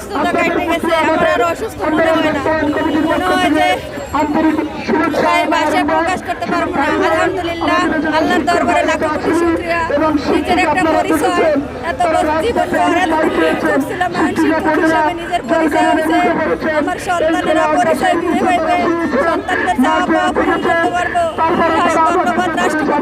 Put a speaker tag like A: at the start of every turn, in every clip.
A: অসুস্থতা কাটতে গেছে আমার আর অসুস্থ মনে হয় না। মনে হয় যে তাই ভাষায় প্রকাশ করতে পারব না। আলহামদুলিল্লাহ, আল্লাহর দরবারে লাখো কোটি শুক্রিয়া। নিজের একটা পরিচয়, এত জীবন করছিলাম নিজের পরিচয় হয়েছে। আমার সন্তানেরা পরিচয় বিয়ে হইবে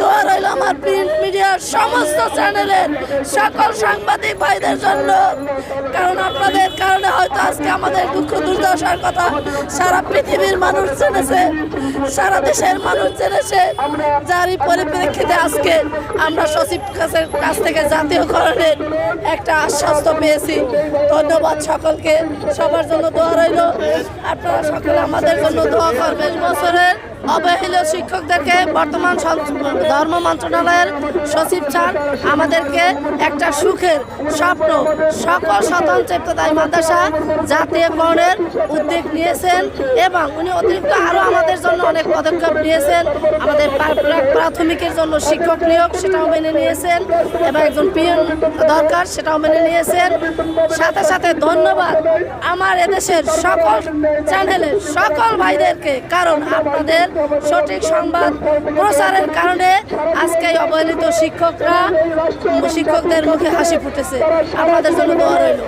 B: দোয়া রইল আমার প্রিন্ট মিডিয়ার সমস্ত চ্যানেলের সকল সাংবাদিক ভাইদের জন্য। কারণ আপনাদের কারণে হয়তো আজকে আমাদের দুঃখ দুর্দশার কথা সারা পৃথিবীর মানুষ জেনেছে, সারা দেশের মানুষ জেনেছে। যারই পরিপ্রেক্ষিতে আজকে আমরা সচিব কাছের কাছ থেকে জাতীয়করণের একটা আশ্বাস তো পেয়েছি। ধন্যবাদ সকলকে, সবার জন্য দোয়া রইল। আপনারা সকলে আমাদের জন্য দোয়া করবেন। বছরের অবহেলিত শিক্ষকদেরকে বর্তমান ধর্ম মন্ত্রণালয়ের সচিব চান আমাদেরকে একটা সুখের স্বপ্ন, সকল স্বতন্ত্র ইবতদায়ী মাদ্রাসা জাতীয়করণের উদ্যোগ নিয়েছেন এবং উনি অতিরিক্ত আরও আমাদের জন্য অনেক পদক্ষেপ নিয়েছেন। আমাদের প্রা- প্রা- প্রাথমিকের জন্য শিক্ষক নিয়োগ সেটাও মেনে নিয়েছেন এবং একজন পিয়ন দরকার সেটাও মেনে নিয়েছেন। সাথে সাথে ধন্যবাদ আমার এদেশের সকল চ্যানেলের সকল ভাইদেরকে, কারণ আপনাদের সঠিক সংবাদ প্রচারের কারণে আজকে অবহেলিত শিক্ষকরা শিক্ষকদের মুখে হাসি ফুটেছে। আপনাদের জন্য দোয়া রইল।